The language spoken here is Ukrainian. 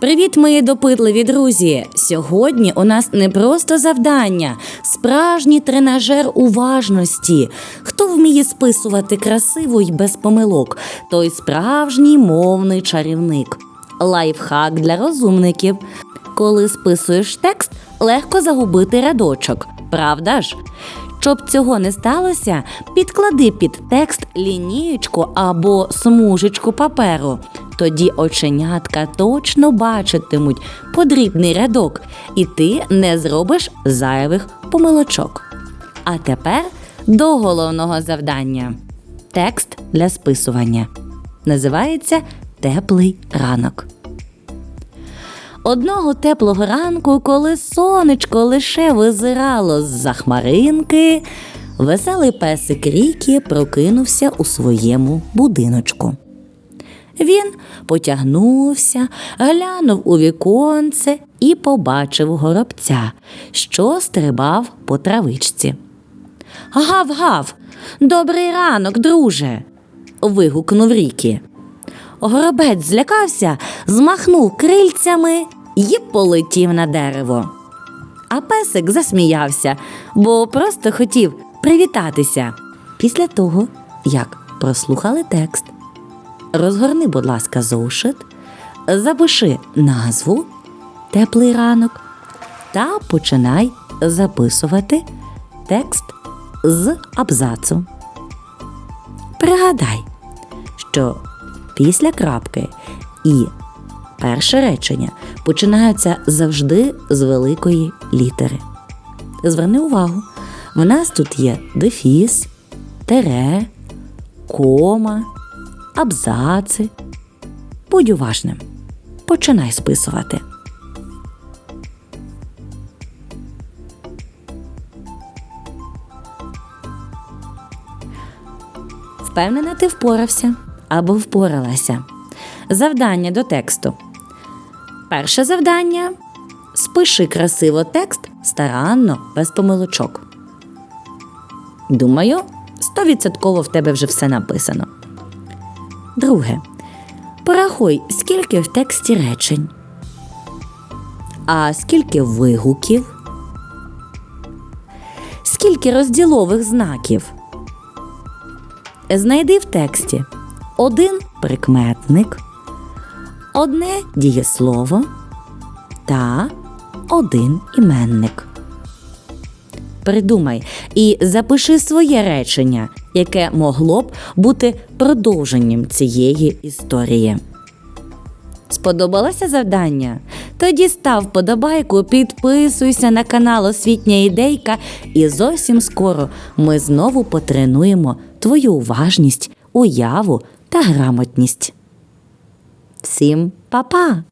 Привіт, мої допитливі друзі! Сьогодні у нас не просто завдання, справжній тренажер уважності. Хто вміє списувати красиво й без помилок, той справжній мовний чарівник. Лайфхак для розумників. Коли списуєш текст, легко загубити рядочок, правда ж? Щоб цього не сталося, підклади під текст лінієчку або смужечку паперу. Тоді оченятка точно бачитимуть подрібний рядок, і ти не зробиш зайвих помилочок. А тепер до головного завдання. Текст для списування. Називається Теплий ранок. Одного теплого ранку, коли сонечко лише визирало з-за хмаринки, веселий песик Рікі прокинувся у своєму будиночку. Він потягнувся, глянув у віконце і побачив горобця, що стрибав по травичці. Гав-гав! Добрий ранок, друже. вигукнув Рікі. Горобець злякався, змахнув крильцями і полетів на дерево. А песик засміявся, бо просто хотів привітатися. Після того, як прослухали текст, розгорни, будь ласка, зошит, запиши назву Теплий ранок та починай записувати текст з абзацу. Пригадай, що після крапки і перше речення починаються завжди з великої літери. Зверни увагу, в нас тут є дефіс, тере, кома, абзаци. Будь уважним. Починай списувати. Впевнена, ти впорався або впоралася. Завдання до тексту. Перше завдання спиши красиво текст старанно, без помилочок. Думаю, стовідсотково в тебе вже все написано. Друге. Порахуй, скільки в тексті речень. А скільки вигуків? Скільки розділових знаків? Знайди в тексті один прикметник, одне дієслово та один іменник. Придумай і запиши своє речення, яке могло б бути продовженням цієї історії. Сподобалося завдання? Тоді став подобайку, підписуйся на канал Освітня ідейка, і зовсім скоро ми знову потренуємо твою уважність, уяву та грамотність. Всім па-па!